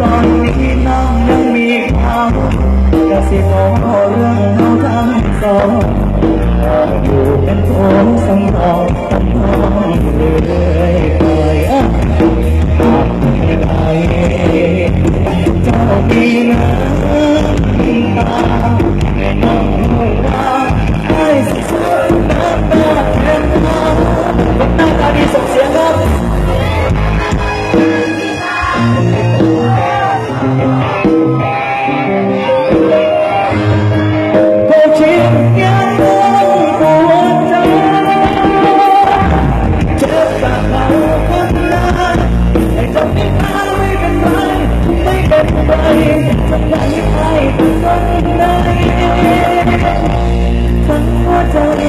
ตอนนี้น้องยังมีความกสิกรเรื่องเราทั้งสองอยู่เป็นโถงสำรองสำรองเรื่อยไปหากไม่ได้เจ้ามีน้ำตาไม่น้องว่าให้สุดน้ำตาเป็นน้ำเป็นหน้าตาดีส่งเสียงครับ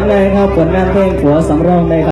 งนะครับผลงานเพลงหัวสำรองใน